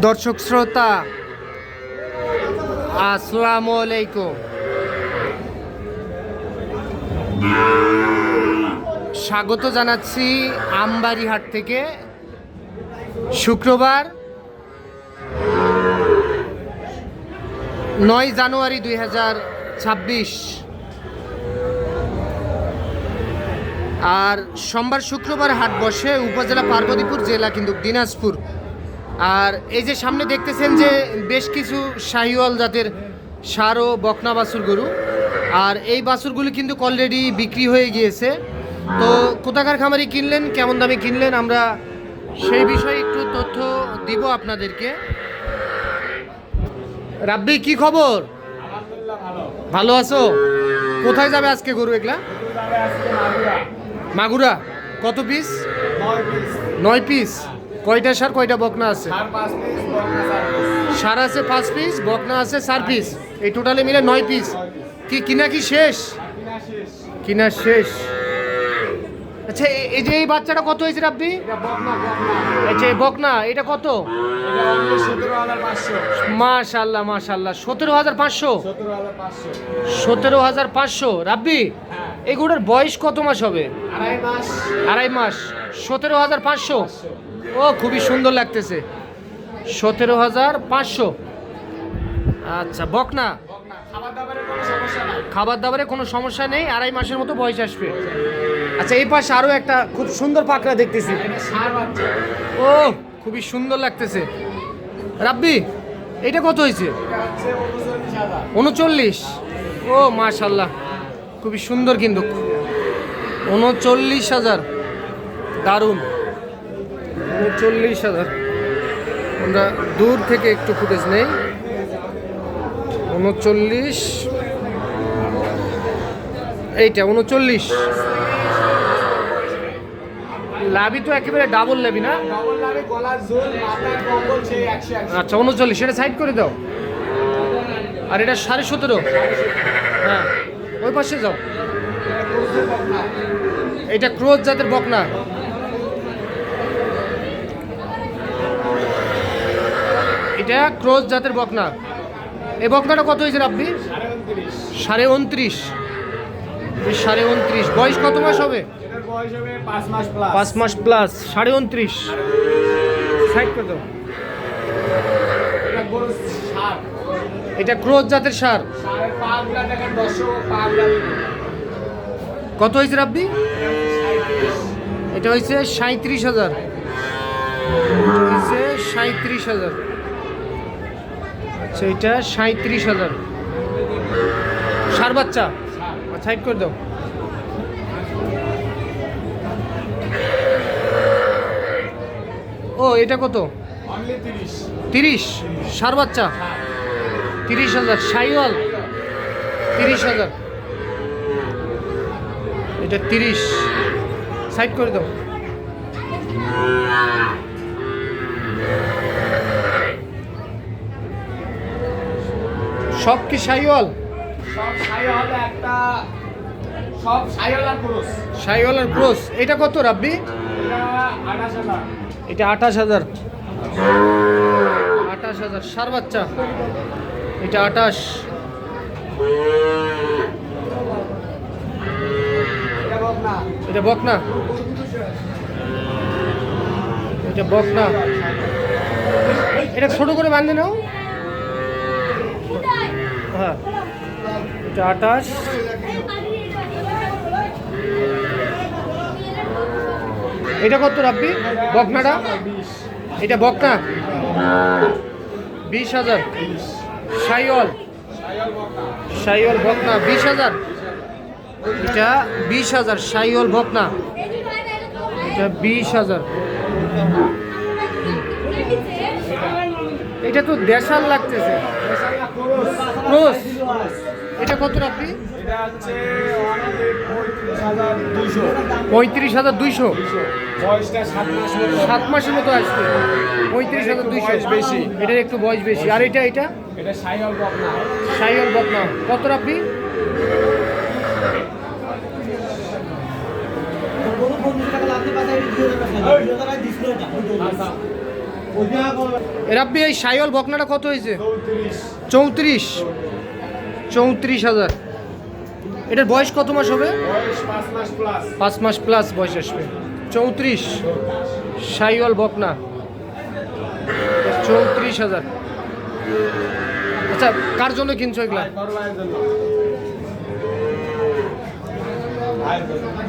দর্শক শ্রোতা, আসসালামু আলাইকুম। স্বাগত জানাচ্ছি আমবাড়িহাট থেকে। শুক্রবার নয় জানুয়ারি দুই হাজার ছাব্বিশ। আর সোমবার শুক্রবার হাট বসে উপজেলা পার্বতীপুর জেলা কিন্তু দিনাজপুর। আর এই যে সামনে দেখতেছেন যে বেশ কিছু শাহিওয়াল জাতের সার ও বকনা বাছুর গরু। আর এই বাছুরগুলি কিন্তু অলরেডি বিক্রি হয়ে গিয়েছে। তো কোথাকার খামারি কিনলেন কেমন দামে কিনলেন আমরা সেই বিষয়ে একটু তথ্য দিব আপনাদেরকে। রাব্বি কি খবর? ভালো আছো? কোথায় যাবে আজকে গরু এগুলা? মাগুরা। কত পিস নয় পিস কয়টা সার কয়টা বকনা আছে? সার আছে পাঁচ পিস বকনা আছে চার পিস এই টোটালে মিলে নয় পিস কি কিনা কি শেষ? কিনা শেষ। আচ্ছা এই যে এই বাচ্চাটা কত হয়েছে আপনি? আচ্ছা এই বকনা এটা কত? মাশাল্লাহ মাশাল্লাহ। সতেরো হাজার পাঁচশো? সতেরো হাজার পাঁচশো। রাব্বি এগুলোর বয়স কত মাস হবে? আড়াই মাস। সতেরো হাজার পাঁচশো। ও, খুবই সুন্দর লাগতেছে। সতেরো হাজার পাঁচশো। আচ্ছা বকনা? খাবার দাবারে কোনো সমস্যা নেই, আড়াই মাসের মতো বয়স আসবে। আচ্ছা এই পাশে আরও একটা খুব সুন্দর পাকড়া দেখতেছি। ও, খুবই সুন্দর লাগতেছে। রাব্বি এটা কত হয়েছে? উনচল্লিশ। ও, মাশাল্লাহ, খুবই সুন্দর কিন্তু। উনচল্লিশ হাজার, দারুণ। উনচল্লিশ হাজার। আমরা দূর থেকে একটু ফুটেজ নেই। উনচল্লিশ। এইটা উনচল্লিশ। লাভি তো একেবারে ডাবল লাভি না আচ্ছা উনচল্লিশ এটা সাইড করে দাও। আর এটা সাড়ে সতেরো। হ্যাঁ ওই পাশে যাও। এটা ক্রোজ জাতের বকনা। এটা ক্রোজ জাতের বকনা। এই বকনাটা কত হয়েছে আপনি সাড়ে উনত্রিশ। সাড়ে উনত্রিশ। বয়স কত মাস হবে? পাঁচ মাস প্লাস সাড়ে উনত্রিশ। কত? এটা ক্রোজ জাতের সার। কত হয়েছে রাব্বি? এটা হয়েছে সাঁত্রিশ হাজার। হয়েছে সাঁত্রিশ হাজার। আচ্ছা এটা সাঁত্রিশ হাজার। সার বাচ্চা? সাইড করে দাও। ও এটা কত? তিরিশ। সার বাচ্চা? তিরিশ হাজার। সাইওয়াল? তিরিশ হাজার। এটা তিরিশ। সাইড করে দাও। সব কি সাইওয়াল? সব সাইওয়াল একটা সব সাইওয়াল আর পুরুষ সাইওয়াল আর ক্রোস। এটা কত রাব্বি? এটা আঠাশ হাজার। আঠাশ হাজার। সার বাচ্চা। এটা আঠাশ। এটা বকনা। এটা বকনা। এটা ছোট করে বাঁধে নাও। হ্যাঁ। এটা আঠাশ এটা কত রাব্বি? বকনাটা? এটা বকনা? বিশ হাজার। সাইওয়াল সাইওয়াল বকনা, বিশ হাজার। এটা বিশ হাজার সাইওয়াল বকনা। এটা বিশ হাজার। এটা তো দেশাল লাগতেছে। ক্রোস। এটা কত রাখবি পঁয়ত্রিশ হাজার দুইশো। সাত মাসের মতো। আসবে পঁয়ত্রিশ হাজার দুইশো। বেশি। এটার একটু বয়স বেশি। আর এটা এটা? সাইওয়াল বকনা। কত রাখবি টাকা রাব্বি, এই সাইওয়াল বকনাটা কত হয়েছে চৌত্রিশ। চৌত্রিশ হাজার। এটার বয়স কত মাস হবে? পাঁচ মাস প্লাস বয়স আসবে। চৌত্রিশ। সাইওয়াল বকনা। চৌত্রিশ হাজার। আচ্ছা কার জন্য কিনছো এগুলা?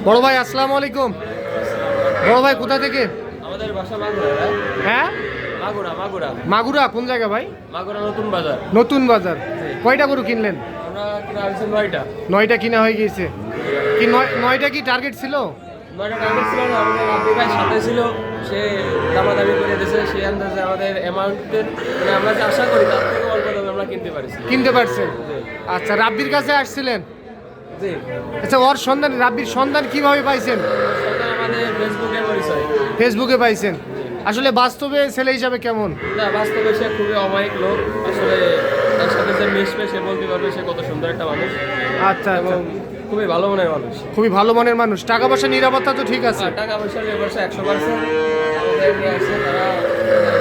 বড় ভাই, আসসালামু আলাইকুম। বড় ভাই, কোথা থেকে? আমাদের বাসা মাগুরা হ্যাঁ? মাগুরা মাগুরা। মাগুরা কোন জায়গা ভাই? মাগুরা নতুন বাজার। নতুন বাজার। কয়টা গরু কিনলেন? আমরা কিনা হয়েছে নয়টা। নয়টা কিনা হয়ে গিয়েছে। কি নয় নয়টা কি টার্গেট ছিল? নয়টা টার্গেট ছিল না আমাদের আপনি ভাই সাথে ছিল। সে দামাদামি করে দিয়েছে সেই আন্দাজে আমাদের অ্যামাউন্টের মানে আমরা যে আশা করি তার থেকে অল্প দামে আমরা কিনতে পারছি। কিনতে পারছেন? আচ্ছা রাব্বির কাছে আসছিলেন? জি। আচ্ছা ওর সন্ধান রাব্বির সন্ধান কীভাবে পাইছেন? আমাদের ফেসবুকে পরিচয়। ফেসবুকে পাইছেন। আসলে বাস্তবে ছেলে হিসাবে কেমন? না বাস্তবে সে খুবই অমায়িক লোক। আসলে তার সাথে যে মিশবে সে বলতে পারবে সে কত সুন্দর একটা মানুষ। আচ্ছা এবং আচ্ছা খুবই ভালো মনের মানুষ। খুবই ভালো মনের মানুষ। টাকা পয়সা নিরাপত্তা তো ঠিক আছে। টাকা পয়সা বসে একশো পার্সেন্ট।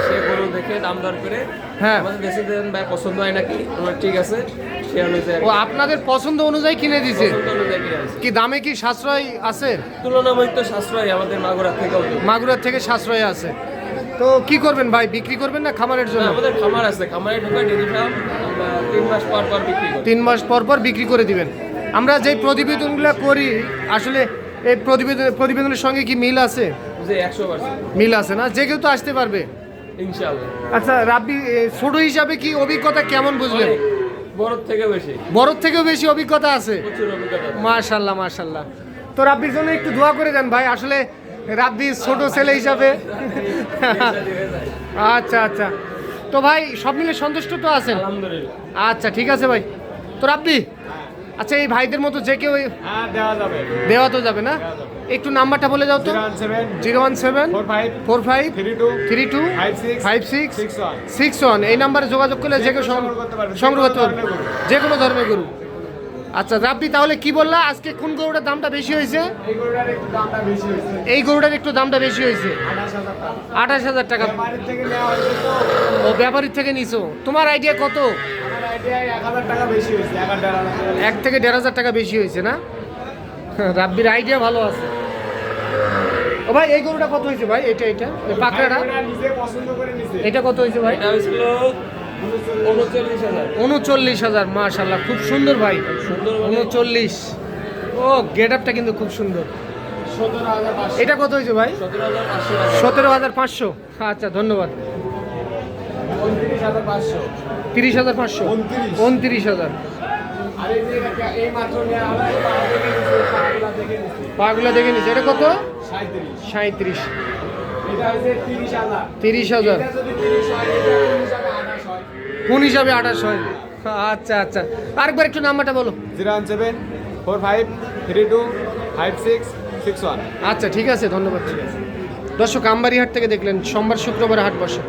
সে গরু দেখে দাম দর করে হ্যাঁ। আমাদের দেশে দেন ভাই পছন্দ হয় নাকি তোমার ঠিক আছে। ও আপনাদের পছন্দ অনুযায়ী কিনে দিছে। কি দামে কি সাশ্রয় আছে? তুলনামূলক তো সাশ্রয় আমাদের মাগুরা থেকেও তো। মাগুরার থেকে সাশ্রয় আছে। তো কি করবেন ভাই বিক্রি করবেন না খামারের জন্য? আমাদের খামার আছে খামারে ঢুকে ডেরি ফার্ম আমরা তিন মাস পর পর বিক্রি করি। তিন মাস পর পর বিক্রি করে দিবেন। আমরা যে প্রতিবেদনগুলো করি আসলে এই প্রতিবেদন প্রতিবেদনের সঙ্গে কি মিল আছে? যে একশো মিল আছে না? যে কেউ তো আসতে পারবে। ইনশাআল্লাহ। আচ্ছা রাব্বি ছোট হিসাবে কি অভিজ্ঞতা কেমন বুঝলেন? বড় থেকে বেশি। থেকেও বেশি অভিজ্ঞতা আছে। মাশাল্লাহ মাশাল্লাহ। তো রাব্বির জন্য একটু দোয়া করে দেন ভাই আসলে রাব্বি ছোট ছেলে হিসাবে। আচ্ছা আচ্ছা। তো ভাই সব মিলে সন্তুষ্ট তো আছেন? আচ্ছা ঠিক আছে ভাই। তো রাব্বি আচ্ছা এই ভাইদের মতো যে কেউ হ্যাঁ দেওয়া তো যাবে না? একটু নাম্বারটা বলে যাও তো। Zero one seven four five three two five six six one. এই নাম্বারে যোগাযোগ করলে যে কেউ সংগ্রহ করতে পারবে, যে কোনো ধর্মের গরু আচ্ছা রাব্বি তাহলে কি বললা? আজকে কোন গরুটার দামটা বেশি হয়েছে? এই গরুটার একটু দামটা বেশি হয়েছে। আঠাশ হাজার টাকা। ও ব্যাপারীর থেকে নিছো। তোমার আইডিয়া কত? এক থেকে দেড় হাজার টাকা বেশি হয়েছে না? রাব্বির আইডিয়া ভালো আছে। ও ভাই এই গরুটা কত হয়েছে ভাই? এটা এটা? পাকড়াটা? এটা কত হয়েছে ভাই? এটা উনচল্লিশ হাজার। মাশাল্লাহ খুব সুন্দর ভাই। মানে উনচল্লিশ। ও গেট আপটা কিন্তু খুব সুন্দর। এটা কত হয়েছে ভাই? সতেরো হাজার পাঁচশো। আচ্ছা ধন্যবাদ। তিরিশ হাজার পাঁচশো। উনত্রিশ। হাজার। পাগুলা দেখে নিচ্ছে এটা কত? সাঁত্রিশ তিরিশ হাজার। কোন হিসাবে আঠাশ হয়। আচ্ছা আচ্ছা। আরেকবার একটু নাম্বারটা বলো। Zero one seven four five three two five six six one. আচ্ছা ঠিক আছে ধন্যবাদ। দর্শক আমবাড়ি হাট থেকে দেখলেন সোমবার শুক্রবার হাট বসে।